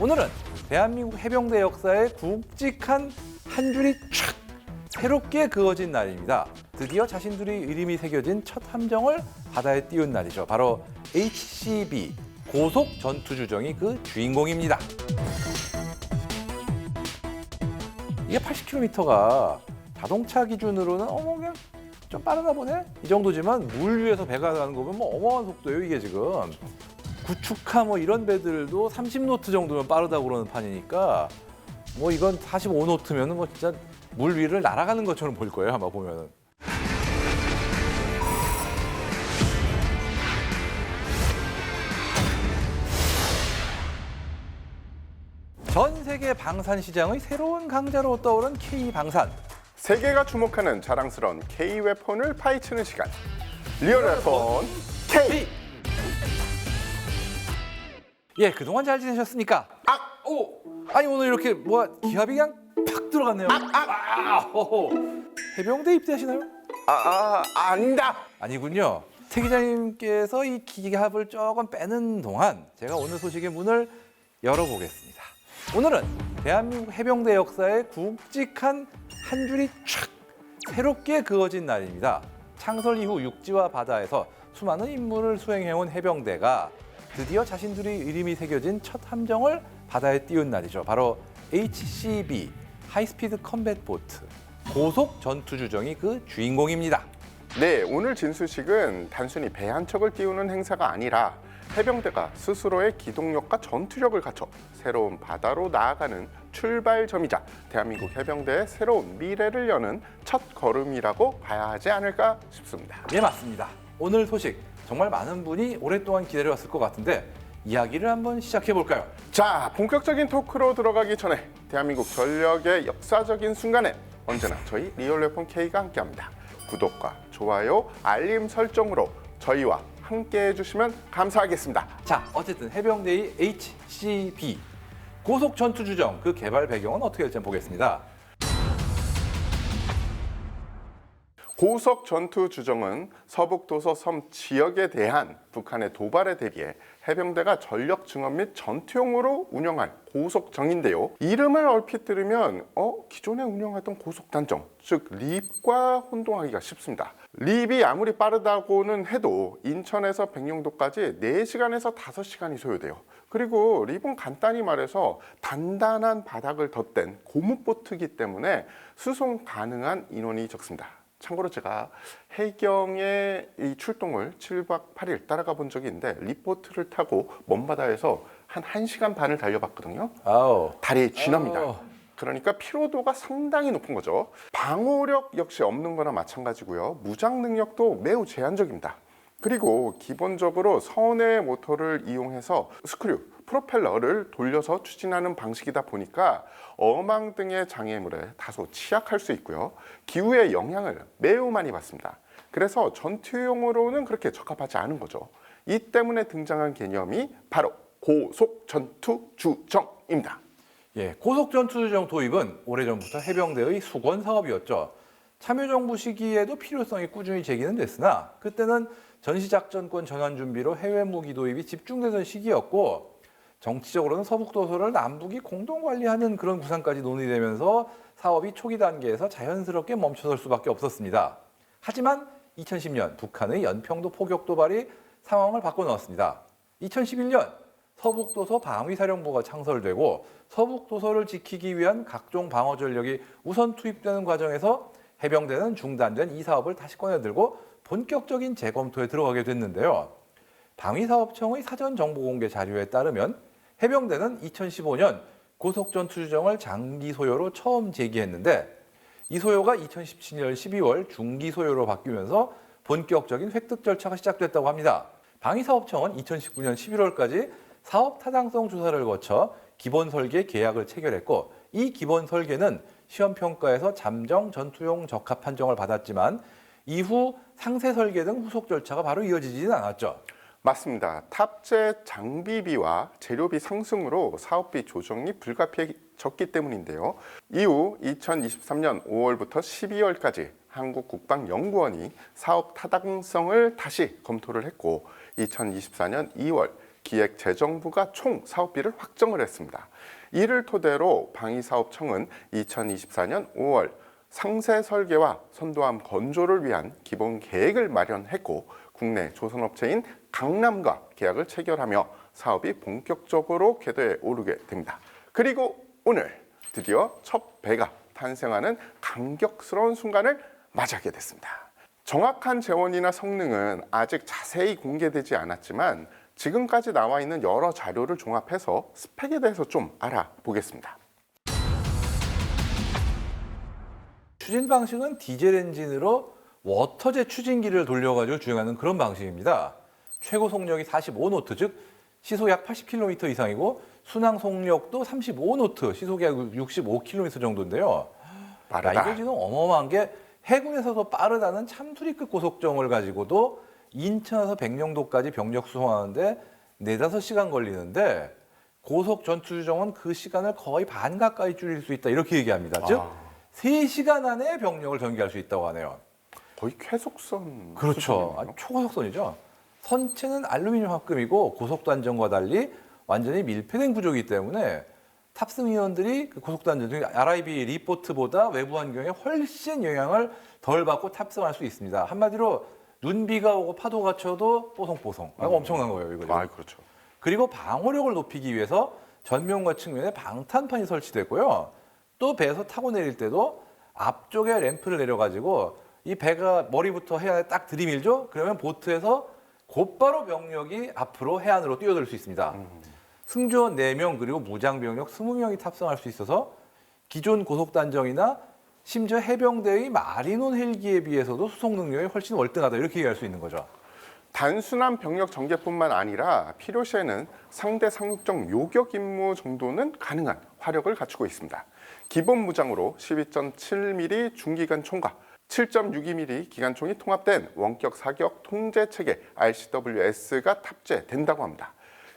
오늘은 대한민국 해병대 역사에 굵직한 한 줄이 촥 새롭게 그어진 날입니다. 드디어 자신들의 이름이 새겨진 첫 함정을 바다에 띄운 날이죠. 바로 HCB 고속 전투 주정이 그 주인공입니다. 이게 80km가 자동차 기준으로는 어머 그냥 좀 빠르나 보네 이 정도지만 물 위에서 배가 가는 거 보면 뭐 어마어마한 속도예요 이게 지금 구축하 뭐 이런 배들도 30노트 정도면 빠르다고 그러는 판이니까 뭐 이건 45노트면은 뭐 진짜 물 위를 날아가는 것처럼 보일 거예요 아마 보면은 전 세계 방산 시장의 새로운 강자로 떠오른 K 방산 세계가 주목하는 자랑스러운 K 웨폰을 파헤치는 시간. 리얼 웨폰 K. 예, 그동안 잘 지내셨습니까? 아! 오! 아니 오늘 이렇게 뭐 기합이 그냥 팍 들어갔네요. 아! 호호. 해병대 입대하시나요? 아, 아 아니다. 아니군요. 태 기자님께서 이 기합을 조금 빼는 동안 제가 오늘 소식의 문을 열어보겠습니다. 오늘은 대한민국 해병대 역사에 굵직한 한 줄이 촥 새롭게 그어진 날입니다. 창설 이후 육지와 바다에서 수많은 임무를 수행해온 해병대가 드디어 자신들의 이름이 새겨진 첫 함정을 바다에 띄운 날이죠. 바로 HCB 하이스피드 컴뱃 보트 고속 전투 주정이 그 주인공입니다. 네, 오늘 진수식은 단순히 배 한 척을 띄우는 행사가 아니라 해병대가 스스로의 기동력과 전투력을 갖춰 새로운 바다로 나아가는 출발점이자 대한민국 해병대의 새로운 미래를 여는 첫 걸음이라고 봐야 하지 않을까 싶습니다. 예, 맞습니다. 오늘 소식 정말 많은 분이 오랫동안 기다려왔을 것 같은데 이야기를 한번 시작해 볼까요? 자, 본격적인 토크로 들어가기 전에 대한민국 전력의 역사적인 순간에 언제나 저희 리얼 웨폰 K가 함께합니다. 구독과 좋아요, 알림 설정으로 저희와 함께해 주시면 감사하겠습니다. 자, 어쨌든 해병대의 HCB 고속 전투 주정 그 개발 배경은 어떻게 될지 한번 보겠습니다. 고속 전투 주정은 서북 도서 섬 지역에 대한 북한의 도발에 대비해 해병대가 전력 증원 및 전투용으로 운영한 고속정인데요. 이름을 얼핏 들으면 어 기존에 운영하던 고속단정, 즉 립과 혼동하기가 쉽습니다. 립이 아무리 빠르다고는 해도 인천에서 백령도까지 4시간에서 5시간이 소요돼요. 그리고 립은 간단히 말해서 단단한 바닥을 덧댄 고무보트이기 때문에 수송 가능한 인원이 적습니다. 참고로 제가 해경의 이 출동을 7박 8일 따라가 본 적이 있는데 리포트를 타고 먼바다에서 한 1시간 반을 달려봤거든요. 아우. 다리에 쥐납니다. 아우. 그러니까 피로도가 상당히 높은 거죠. 방어력 역시 없는 거나 마찬가지고요. 무장 능력도 매우 제한적입니다. 그리고 기본적으로 선의 모터를 이용해서 스크류, 프로펠러를 돌려서 추진하는 방식이다 보니까 어망 등의 장애물에 다소 취약할 수 있고요. 기후의 영향을 매우 많이 받습니다. 그래서 전투용으로는 그렇게 적합하지 않은 거죠. 이 때문에 등장한 개념이 바로 고속 전투 주정입니다. 예, 고속 전투 주정 도입은 오래전부터 해병대의 수건 사업이었죠. 참여정부 시기에도 필요성이 꾸준히 제기는 됐으나 그때는 전시작전권 전환 준비로 해외 무기 도입이 집중되던 시기였고 정치적으로는 서북 도서를 남북이 공동 관리하는 그런 구상까지 논의되면서 사업이 초기 단계에서 자연스럽게 멈춰설 수밖에 없었습니다. 하지만 2010년 북한의 연평도 포격 도발이 상황을 바꿔놓았습니다. 2011년 서북도서 방위사령부가 창설되고 서북도서를 지키기 위한 각종 방어 전력이 우선 투입되는 과정에서 해병대는 중단된 이 사업을 다시 꺼내들고 본격적인 재검토에 들어가게 됐는데요. 방위사업청의 사전 정보 공개 자료에 따르면 해병대는 2015년 고속전투주정을 장기 소요로 처음 제기했는데 이 소요가 2017년 12월 중기 소요로 바뀌면서 본격적인 획득 절차가 시작됐다고 합니다. 방위사업청은 2019년 11월까지 사업 타당성 조사를 거쳐 기본 설계 계약을 체결했고 이 기본 설계는 시험 평가에서 잠정 전투용 적합 판정을 받았지만 이후 상세 설계 등 후속 절차가 바로 이어지지는 않았죠. 맞습니다. 탑재 장비비와 재료비 상승으로 사업비 조정이 불가피해졌기 때문인데요. 이후 2023년 5월부터 12월까지 한국국방연구원이 사업 타당성을 다시 검토를 했고 2024년 2월 기획재정부가 총 사업비를 확정을 했습니다. 이를 토대로 방위사업청은 2024년 5월 상세 설계와 선도함 건조를 위한 기본 계획을 마련했고 국내 조선업체인 강남과 계약을 체결하며 사업이 본격적으로 궤도에 오르게 됩니다. 그리고 오늘 드디어 첫 배가 탄생하는 감격스러운 순간을 맞이하게 됐습니다. 정확한 재원이나 성능은 아직 자세히 공개되지 않았지만 지금까지 나와 있는 여러 자료를 종합해서 스펙에 대해서 좀 알아보겠습니다. 추진 방식은 디젤 엔진으로 워터제 추진기를 돌려가지고 주행하는 그런 방식입니다. 최고 속력이 45노트, 즉 시속 약 80km 이상이고 순항 속력도 35노트, 시속이 약 65km 정도인데요. 야, 빠르다. 이거 지금 어마어마한 게 해군에서도 빠르다는 참투리급 고속정을 가지고도 인천에서 백령도까지 병력 수송하는데 네다섯 시간 걸리는데 고속 전투주정은 그 시간을 거의 반 가까이 줄일 수 있다 이렇게 얘기합니다. 즉 아. 세시간 안에 병력을 전개할 수 있다고 하네요. 거의 쾌속선 그렇죠. 아주 초고속선이죠. 선체는 알루미늄 합금이고 고속단전과 달리 완전히 밀폐된 구조이기 때문에 탑승 인원들이 그 고속단전 중 RIB 리포트보다 외부 환경에 훨씬 영향을 덜 받고 탑승할 수 있습니다. 한마디로 눈비가 오고 파도가 쳐도 뽀송뽀송. 아, 엄청난 거예요, 이거. 아, 그렇죠. 그리고 방호력을 높이기 위해서 전면과 측면에 방탄판이 설치됐고요. 또 배에서 타고 내릴 때도 앞쪽에 램프를 내려가지고 이 배가 머리부터 해안에 딱 들이밀죠. 그러면 보트에서 곧바로 병력이 앞으로 해안으로 뛰어들 수 있습니다. 승조원 4명 그리고 무장병력 20명이 탑승할 수 있어서 기존 고속단정이나 심지어 해병대의 마리논 헬기에 비해서도 수송 능력이 훨씬 월등하다 이렇게 얘기할 수 있는 거죠. 단순한 병력 전개뿐만 아니라 필요시에는 상대 상륙정 요격 임무 정도는 가능한 화력을 갖추고 있습니다. 기본 무장으로 12.7mm 중기관 총과 7.62mm 기관총이 통합된 원격 사격 통제 체계 RCWS가 탑재된다고 합니다.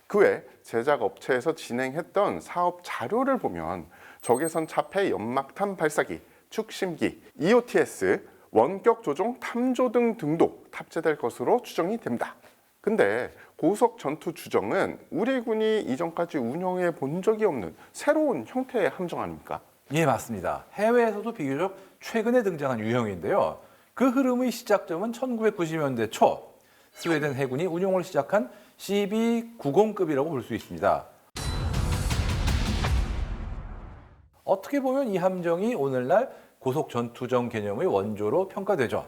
그 외 제작 업체에서 진행했던 사업 자료를 보면 적외선 차폐 연막탄 발사기, 축심기, EOTS, 원격 조종 탐조 등 등도 탑재될 것으로 추정이 됩니다. 근데 고속 전투 주정은 우리 군이 이전까지 운영해 본 적이 없는 새로운 형태의 함정 아닙니까? 예, 맞습니다. 해외에서도 비교적 최근에 등장한 유형인데요. 그 흐름의 시작점은 1990년대 초 스웨덴 해군이 운용을 시작한 CB-90급이라고 볼 수 있습니다. 어떻게 보면 이 함정이 오늘날 고속 전투정 개념의 원조로 평가되죠.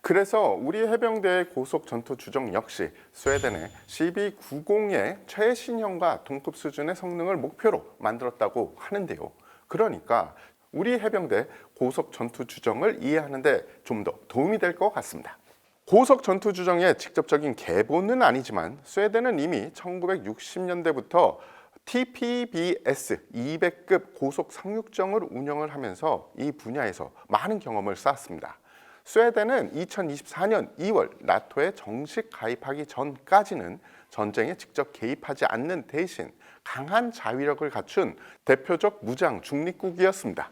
그래서 우리 해병대의 고속 전투 주정 역시 스웨덴의 CB90의 최신형과 동급 수준의 성능을 목표로 만들었다고 하는데요. 그러니까 우리 해병대 고속 전투 주정을 이해하는데 좀 더 도움이 될 것 같습니다. 고속 전투 주정의 직접적인 개보는 아니지만 스웨덴은 이미 1960년대부터 TPBS 200급 고속 상륙정을 운영을 하면서 이 분야에서 많은 경험을 쌓았습니다. 스웨덴은 2024년 2월 나토에 정식 가입하기 전까지는 전쟁에 직접 개입하지 않는 대신 강한 자위력을 갖춘 대표적 무장 중립국이었습니다.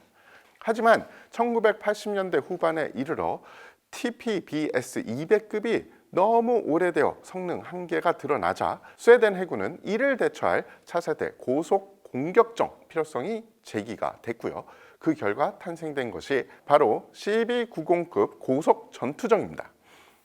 하지만 1980년대 후반에 이르러 TPBS 200급이 너무 오래되어 성능 한계가 드러나자 스웨덴 해군은 이를 대처할 차세대 고속 공격정 필요성이 제기가 됐고요. 그 결과 탄생된 것이 바로 CB90급 고속 전투정입니다.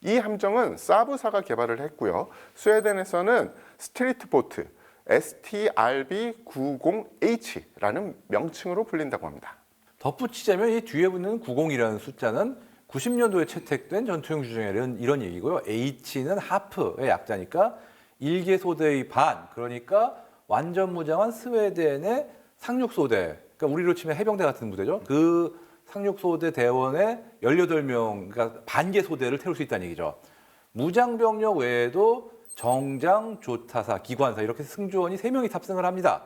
이 함정은 사브사가 개발을 했고요. 스웨덴에서는 스트리트 보트 STRB90H라는 명칭으로 불린다고 합니다. 덧붙이자면 이 뒤에 붙는 90이라는 숫자는 90년도에 채택된 전투용 주정의 이런, 이런 얘기고요. H는 하프의 약자니까 일개 소대의 반, 그러니까 완전 무장한 스웨덴의 상륙 소대, 그러니까 우리로 치면 해병대 같은 부대죠. 그 상륙 소대 대원의 18명, 그러니까 반개 소대를 태울 수 있다는 얘기죠. 무장 병력 외에도 정장, 조타사, 기관사 이렇게 승조원이 3명이 탑승을 합니다.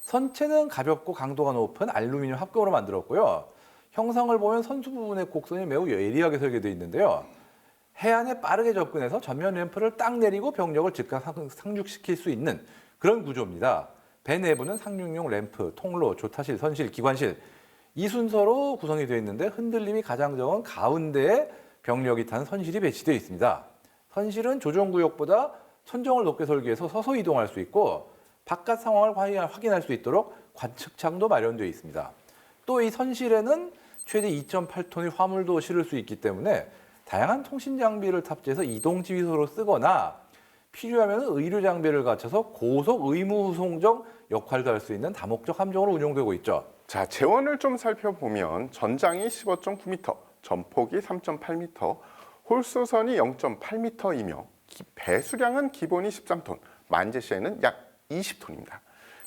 선체는 가볍고 강도가 높은 알루미늄 합금으로 만들었고요. 형상을 보면 선수 부분의 곡선이 매우 예리하게 설계되어 있는데요. 해안에 빠르게 접근해서 전면 램프를 딱 내리고 병력을 즉각 상- 상륙시킬 수 있는 그런 구조입니다. 배 내부는 상륙용 램프, 통로, 조타실, 선실, 기관실 이 순서로 구성이 되어 있는데 흔들림이 가장 적은 가운데에 병력이 탄 선실이 배치되어 있습니다. 선실은 조종구역보다 천정을 높게 설계해서 서서 이동할 수 있고 바깥 상황을 확인- 확인할 수 있도록 관측창도 마련되어 있습니다. 또 이 선실에는 최대 2.8톤의 화물도 실을 수 있기 때문에 다양한 통신 장비를 탑재해서 이동 지휘소로 쓰거나 필요하면 의료 장비를 갖춰서 고속 의무 후송정 역할도 할 수 있는 다목적 함정으로 운용되고 있죠. 자, 재원을 좀 살펴보면 전장이 15.9m, 전폭이 3.8m, 홀수선이 0.8m이며 배수량은 기본이 13톤, 만재시에는 약 20톤입니다.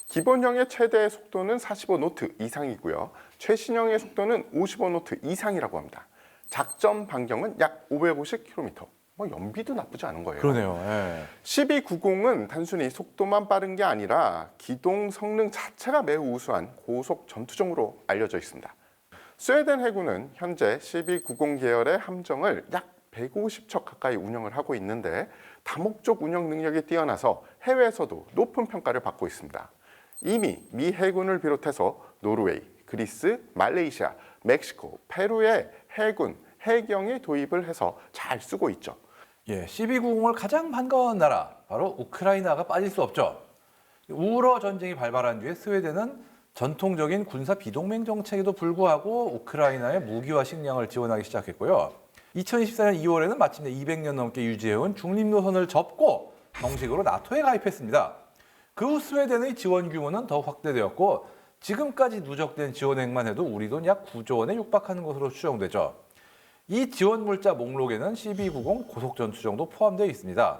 기본형의 최대 속도는 45노트 이상이고요. 최신형의 속도는 55노트 이상이라고 합니다. 작전 반경은 약 550km. 뭐 연비도 나쁘지 않은 거예요. 그러네요. 예. 1290은 단순히 속도만 빠른 게 아니라 기동 성능 자체가 매우 우수한 고속 전투정으로 알려져 있습니다. 스웨덴 해군은 현재 1290 계열의 함정을 약 150척 가까이 운영을 하고 있는데 다목적 운영 능력이 뛰어나서 해외에서도 높은 평가를 받고 있습니다. 이미 미 해군을 비롯해서 노르웨이, 그리스, 말레이시아, 멕시코, 페루의 해군, 해경이 도입을 해서 잘 쓰고 있죠. 예, 1290을 가장 반가워하는 나라 바로 우크라이나가 빠질 수 없죠. 우러 전쟁이 발발한 뒤에 스웨덴은 전통적인 군사 비동맹 정책에도 불구하고 우크라이나에 무기와 식량을 지원하기 시작했고요. 2024년 2월에는 마침내 200년 넘게 유지해온 중립 노선을 접고 정식으로 나토에 가입했습니다. 그 후 스웨덴의 지원 규모는 더 확대되었고 지금까지 누적된 지원액만 해도 우리 돈 약 9조 원에 육박하는 것으로 추정되죠. 이 지원 물자 목록에는 1290 고속전투정도 포함되어 있습니다.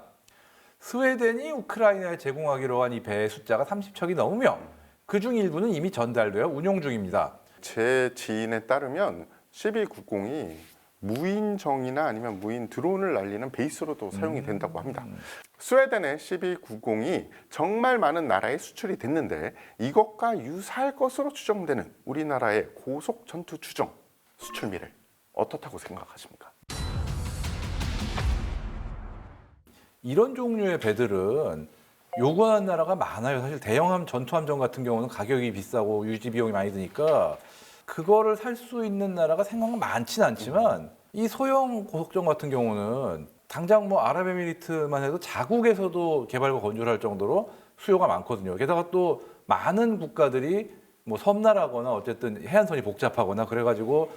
스웨덴이 우크라이나에 제공하기로 한 이 배의 숫자가 30척이 넘으며 그 중 일부는 이미 전달되어 운용 중입니다. 제 지인에 따르면 1290이 무인정이나 아니면 무인 드론을 날리는 베이스로도 사용이 된다고 합니다. 스웨덴의 1290이 정말 많은 나라에 수출이 됐는데 이것과 유사할 것으로 추정되는 우리나라의 고속 전투 추정 수출미를 어떻다고 생각하십니까? 이런 종류의 배들은 요구하는 나라가 많아요. 사실 대형함 전투함정 같은 경우는 가격이 비싸고 유지 비용이 많이 드니까 그거를 살 수 있는 나라가 생각보다 많지는 않지만 이 소형 고속정 같은 경우는 당장 뭐 아랍에미리트만 해도 자국에서도 개발과 건조를 할 정도로 수요가 많거든요. 게다가 또 많은 국가들이 뭐 섬나라거나 어쨌든 해안선이 복잡하거나 그래가지고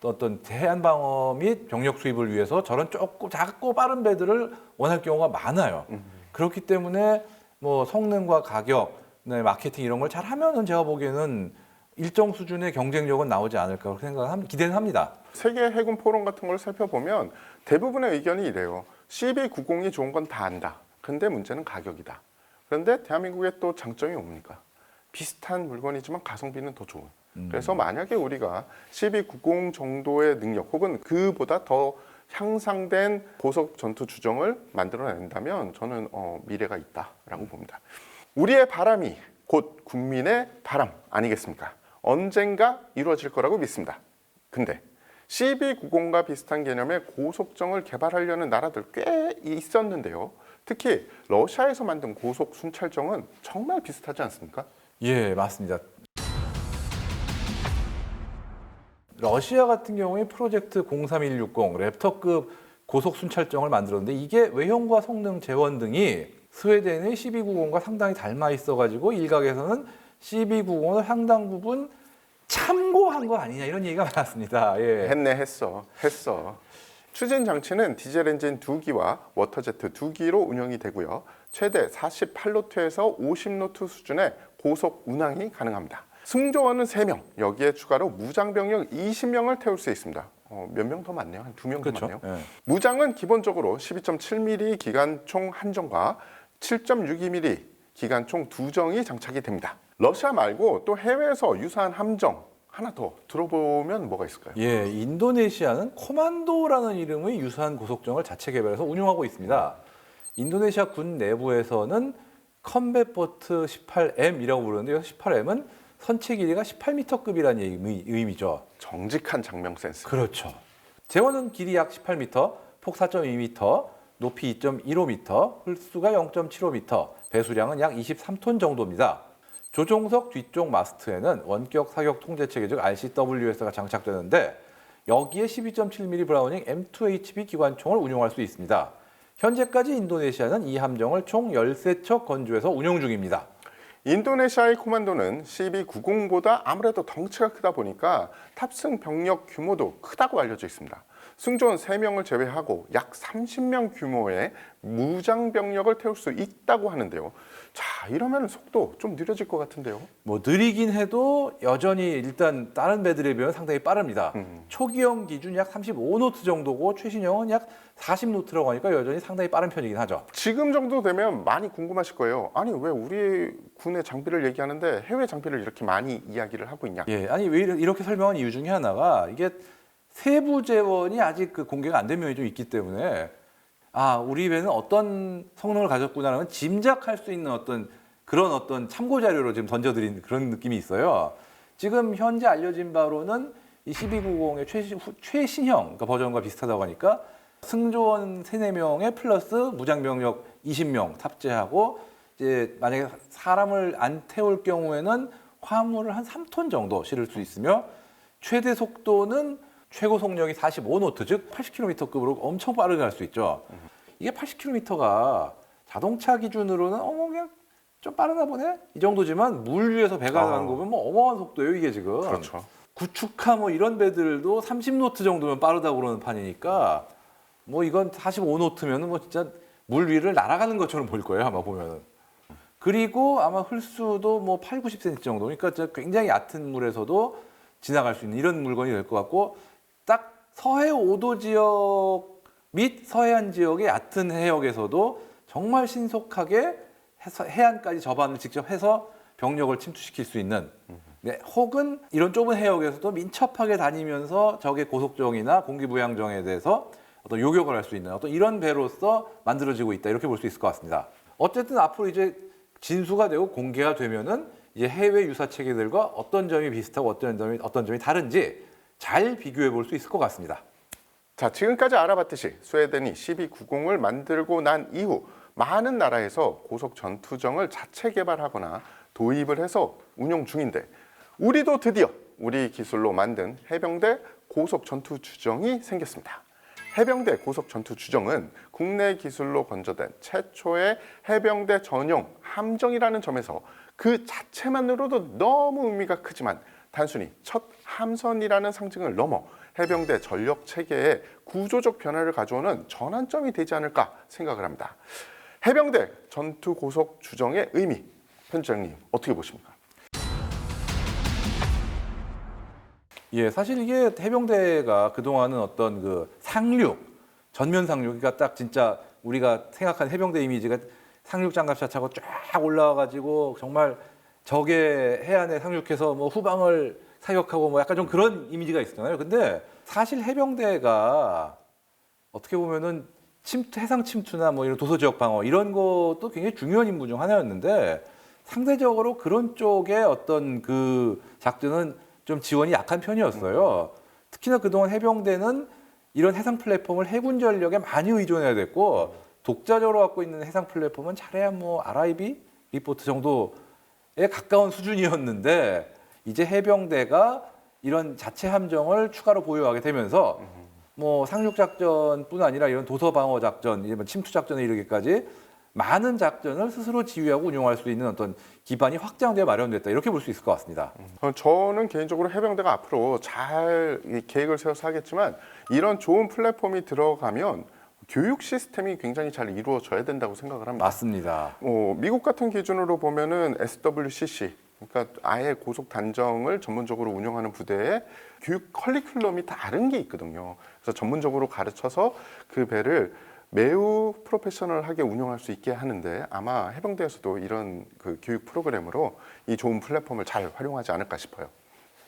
또 어떤 해안 방어 및 병력 수입을 위해서 저런 조금 작고 빠른 배들을 원할 경우가 많아요. 그렇기 때문에 뭐 성능과 가격, 네, 마케팅 이런 걸 잘 하면은 제가 보기에는 일정 수준의 경쟁력은 나오지 않을까 그렇게 생각합 기대는 합니다. 세계 해군 포럼 같은 걸 살펴보면 대부분의 의견이 이래요. 1290이 좋은 건 다 안다. 근데 문제는 가격이다. 그런데 대한민국의 또 장점이 뭡니까? 비슷한 물건이지만 가성비는 더 좋은. 그래서 만약에 우리가 1290 정도의 능력 혹은 그보다 더 향상된 고속 전투 주정을 만들어낸다면 저는 어, 미래가 있다라고 봅니다. 우리의 바람이 곧 국민의 바람 아니겠습니까? 언젠가 이루어질 거라고 믿습니다. 근데 1290과 비슷한 개념의 고속정을 개발하려는 나라들 꽤 있었는데요. 특히 러시아에서 만든 고속 순찰정은 정말 비슷하지 않습니까? 예, 맞습니다. 러시아 같은 경우에 프로젝트 03160 랩터급 고속 순찰정을 만들었는데 이게 외형과 성능 재원 등이 스웨덴의 1290과 상당히 닮아 있어가지고 일각에서는 1290을 상당 부분 참고한 거 아니냐 이런 얘기가 많았습니다. 예. 했네 했어 했어. 추진 장치는 디젤 엔진 두 기와 워터제트 두 기로 운영이 되고요. 최대 48노트에서 50노트 수준의 고속 운항이 가능합니다. 승조원은 3명, 여기에 추가로 무장병력 20명을 태울 수 있습니다. 어, 몇 명 더 많네요. 한 두 명더 그렇죠. 많네요. 예. 무장은 기본적으로 12.7mm 기관총 한 정과 7.62mm 기관총 두 정이 장착이 됩니다. 러시아 말고 또 해외에서 유사한 함정 하나 더 들어보면 뭐가 있을까요? 예, 인도네시아는 코만도라는 이름의 유사한 고속정을 자체 개발해서 운용하고 있습니다. 인도네시아 군 내부에서는 컴뱃보트 18M이라고 부르는데요. 18M은 선체 길이가 18m급이라는 의미, 의미죠. 정직한 장명 센스. 그렇죠. 재원은 길이 약 18m, 폭 4.2m, 높이 2.15m, 홀수가 0.75m, 배수량은 약 23톤 정도입니다. 조종석 뒤쪽 마스트에는 원격 사격 통제 체계 즉 RCWS가 장착되는데 여기에 12.7mm 브라우닝 M2HB 기관총을 운용할 수 있습니다. 현재까지 인도네시아는 이 함정을 총 13척 건조해서 운용 중입니다. 인도네시아의 코만도는 CB90보다 아무래도 덩치가 크다 보니까 탑승 병력 규모도 크다고 알려져 있습니다. 승조원 3명을 제외하고 약 30명 규모의 무장 병력을 태울 수 있다고 하는데요. 자, 이러면 속도 좀 느려질 것 같은데요. 뭐 느리긴 해도 여전히 일단 다른 배들에 비하면 상당히 빠릅니다. 음. 초기형 기준 약 35노트 정도고 최신형은 약 40노트라고 하니까 여전히 상당히 빠른 편이긴 하죠. 지금 정도 되면 많이 궁금하실 거예요. 아니, 왜 우리 군의 장비를 얘기하는데 해외 장비를 이렇게 많이 이야기를 하고 있냐? 예, 아니 왜 이렇게- 설명한 이유 중에 하나가 이게 세부 재원이 아직 그 공개가 안 된 면이 좀 있기 때문에 아 우리 배는 어떤 성능을 가졌구나라는 걸 짐작할 수 있는 어떤 그런 어떤 참고 자료로 지금 던져드린 그런 느낌이 있어요. 지금 현재 알려진 바로는 이 1290의 최신, 후- 최신형 그러니까 버전과 비슷하다고 하니까 승조원 3, 4명에 플러스 무장병력 20명 탑재하고 이제 만약에 사람을 안 태울 경우에는 화물을 한 3톤 정도 실을 수 있으며 최대 속도는 최고 속력이 45노트 즉 80km급으로 엄청 빠르게 갈 수 있죠. 이게 80km가 자동차 기준으로는 어머 그냥 좀 빠르나 보네 이 정도지만 물 위에서 배가 아. 가는 거면 뭐 어마어마한 속도예요 이게 지금. 그렇죠. 구축하 뭐 이런 배들도 30노트 정도면 빠르다고 그러는 판이니까 뭐 이건 45노트면은 뭐 진짜 물 위를 날아가는 것처럼 보일 거예요 아마 보면은. 그리고 아마 흘수도 뭐 8, 90cm 정도. 그러니까 굉장히 얕은 물에서도 지나갈 수 있는 이런 물건이 될 것 같고 딱 서해 5도 지역 및 서해안 지역의 얕은 해역에서도 정말 신속하게 해서 해안까지 접안을 직접 해서 병력을 침투시킬 수 있는 네, 혹은 이런 좁은 해역에서도 민첩하게 다니면서 적의 고속정이나 공기부양정에 대해서 어떤 요격을 할 수 있는 어떤 이런 배로서 만들어지고 있다 이렇게 볼 수 있을 것 같습니다. 어쨌든 앞으로 이제 진수가 되고 공개가 되면은 이제 해외 유사 체계들과 어떤 점이 비슷하고 어떤 점이 어떤 점이 다른지 잘 비교해 볼 수 있을 것 같습니다. 자, 지금까지 알아봤듯이 스웨덴이 1290을 만들고 난 이후 많은 나라에서 고속 전투정을 자체 개발하거나 도입을 해서 운용 중인데 우리도 드디어 우리 기술로 만든 해병대 고속 전투 주정이 생겼습니다. 해병대 고속 전투 주정은 국내 기술로 건조된 최초의 해병대 전용 함정이라는 점에서 그 자체만으로도 너무 의미가 크지만 단순히 첫 함선이라는 상징을 넘어 해병대 전력 체계에 구조적 변화를 가져오는 전환점이 되지 않을까 생각을 합니다. 해병대 전투 고속 주정의 의미, 편장님 어떻게 보십니까? 예, 사실 이게 해병대가 그동안은 어떤 그 상륙, 전면 상륙, 그러니까 딱 진짜 우리가 생각한 해병대 이미지가 상륙 장갑차 차고 쫙 올라와가지고 정말 적의 해안에 상륙해서 뭐 후방을 사격하고 뭐 약간 좀 그런 이미지가 있었잖아요. 근데 사실 해병대가 어떻게 보면은 침투, 해상 침투나 뭐 이런 도서 지역 방어 이런 것도 굉장히 중요한 임무 중 하나였는데 상대적으로 그런 쪽의 어떤 그 작전은 좀 지원이 약한 편이었어요. 특히나 그동안 해병대는 이런 해상 플랫폼을 해군 전력에 많이 의존해야 됐고 독자적으로 갖고 있는 해상 플랫폼은 잘해야 뭐 RIB 리포트 정도에 가까운 수준이었는데 이제 해병대가 이런 자체 함정을 추가로 보유하게 되면서 뭐 상륙 작전뿐 아니라 이런 도서 방어 작전, 이제 뭐 침투 작전에 이르기까지 많은 작전을 스스로 지휘하고 운용할 수 있는 어떤 기반이 확장되어 마련됐다 이렇게 볼 수 있을 것 같습니다. 어, 저는 개인적으로 해병대가 앞으로 잘이 계획을 세워서 하겠지만 이런 좋은 플랫폼이 들어가면 교육 시스템이 굉장히 잘 이루어져야 된다고 생각을 합니다. 맞습니다. 어, 미국 같은 기준으로 보면은 SWCC 그러니까 아예 고속 단정을 전문적으로 운영하는 부대에 교육 커리큘럼이 다른 게 있거든요. 그래서 전문적으로 가르쳐서 그 배를 매우 프로페셔널하게 운영할 수 있게 하는데 아마 해병대에서도 이런 그 교육 프로그램으로 이 좋은 플랫폼을 잘 활용하지 않을까 싶어요.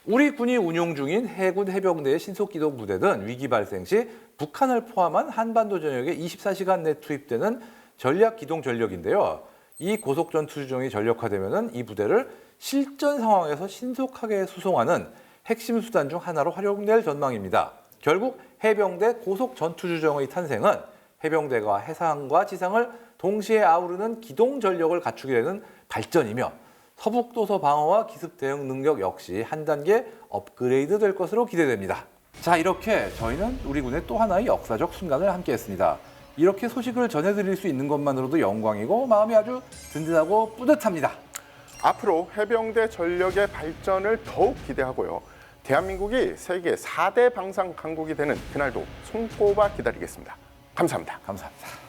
우리 군이 운용 중인 해군 해병대의 신속기동 부대는 위기 발생 시 북한을 포함한 한반도 전역에 24시간 내 투입되는 전략 기동 전력인데요. 이 고속 전투 주정이 전력화되면은 이 부대를 실전 상황에서 신속하게 수송하는 핵심 수단 중 하나로 활용될 전망입니다. 결국 해병대 고속 전투 주정의 탄생은 해병대가 해상과 지상을 동시에 아우르는 기동 전력을 갖추게 되는 발전이며 서북도서 방어와 기습 대응 능력 역시 한 단계 업그레이드 될 것으로 기대됩니다. 자, 이렇게 저희는 우리 군의 또 하나의 역사적 순간을 함께 했습니다. 이렇게 소식을 전해드릴 수 있는 것만으로도 영광이고 마음이 아주 든든하고 뿌듯합니다. 앞으로 해병대 전력의 발전을 더욱 기대하고요. 대한민국이 세계 4대 방산 강국이 되는 그날도 손꼽아 기다리겠습니다. 감사합니다. 감사합니다.